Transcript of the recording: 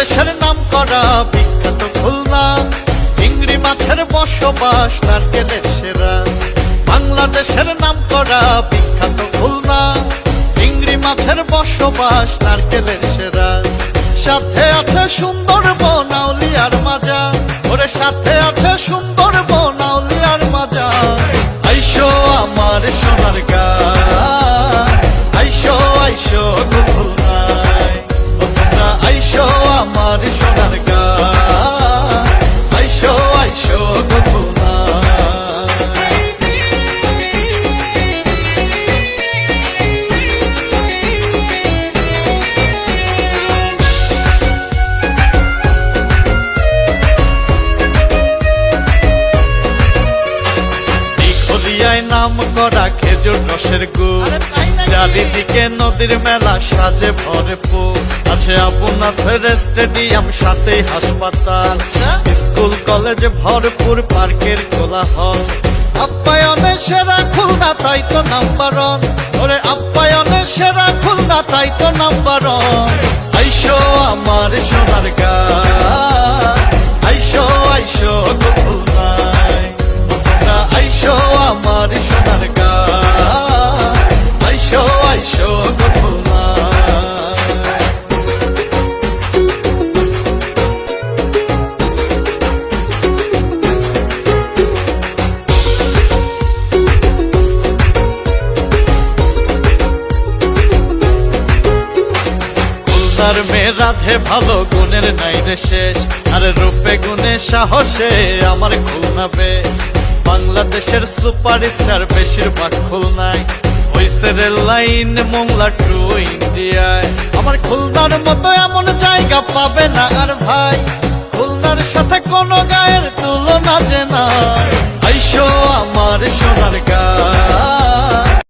বাংলাদেশের নাম করা বিখ্যাত খুলনা। চিংড়ি মাছের বসবাস নারকেলের সেরা। বাংলাদেশের নাম করা বিখ্যাত খুলনা। চিংড়ি মাছের বসবাস নারকেলের সেরা। সাথে আছে সুন্দর বনাউলিয়ার মাজা। ওরে সাথে আছে সুন্দর দিঘলিয়ায় নাম করা খেজুর রসের গুড়। চারিদিকে নদীর মেলা সাজে ভরপুর। আছে আবু নাসের স্টেডিয়াম সাথে হাসপাতাল। স্কুল কলেজ ভরপুর পার্কের কোলাহল। আপ্যায়নের সেরা খুলনা তাই তো নাম্বার ওয়ান। ওরে আপ্যায়নের সেরা খুলনা তাই তো নাম্বার ওয়ান। আইসো আমার সোনার গা খুলনার মেয়ে রাধে ভালো গুণের নাই রে শেষ। আর রূপে গুণে সাহসে আমার খুলনা বে বাংলাদেশের সুপার স্টার বেশিরভাগ খুলনায়। হইছে রেল লাইন মোংলা টু ইন্ডিয়ায়। আমার খুলনার মতো এমন জায়গা পাবে না আর ভাই। খুলনার সাথে কোনো গায়ের তুলনা যে না আইসো আমার সোনার